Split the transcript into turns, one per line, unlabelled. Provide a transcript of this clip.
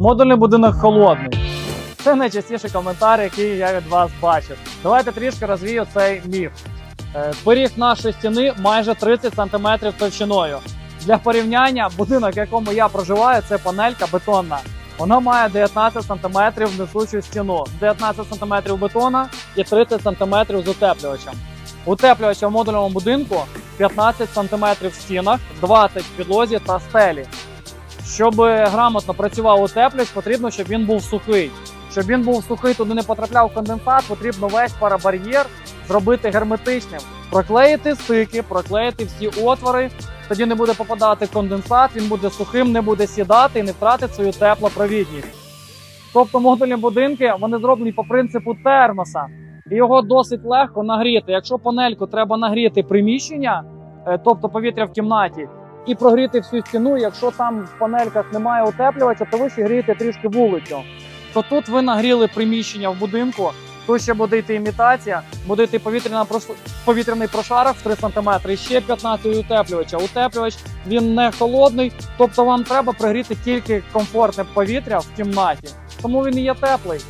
Модульний будинок холодний. Це найчастіший коментар, який я від вас бачив. Давайте трішки розвію цей міф. Е, Поріг нашої стіни майже 30 см товщиною. Для порівняння, будинок, в якому я проживаю, це панелька бетонна. Вона має 19 см несучу стіну, 19 см бетона і 30 см з утеплювачем. Утеплювача в модульному будинку 15 см в стінах, 20 в підлозі та стелі. Щоб грамотно працював утеплювач, потрібно, щоб він був сухий. Щоб він був сухий, туди не потрапляв конденсат, потрібно весь парабар'єр зробити герметичним, проклеїти стики, проклеїти всі отвори. Тоді не буде попадати конденсат, він буде сухим, не буде сідати і не втратить свою теплопровідність. Тобто модульні будинки вони зроблені по принципу термоса, і його досить легко нагріти. Якщо панельку треба нагріти приміщення, е, тобто повітря в кімнаті, і прогріти всю стіну, якщо там в панельках немає утеплювача, то ви ще грієте трішки вулицю. То тут ви нагріли приміщення в будинку, тут ще буде йти імітація, буде йти повітряна повітряний прошарок в 3 см і ще 15 утеплювача. Утеплювач він не холодний, тобто вам треба пригріти тільки комфортне повітря в кімнаті. Тому він і є теплий.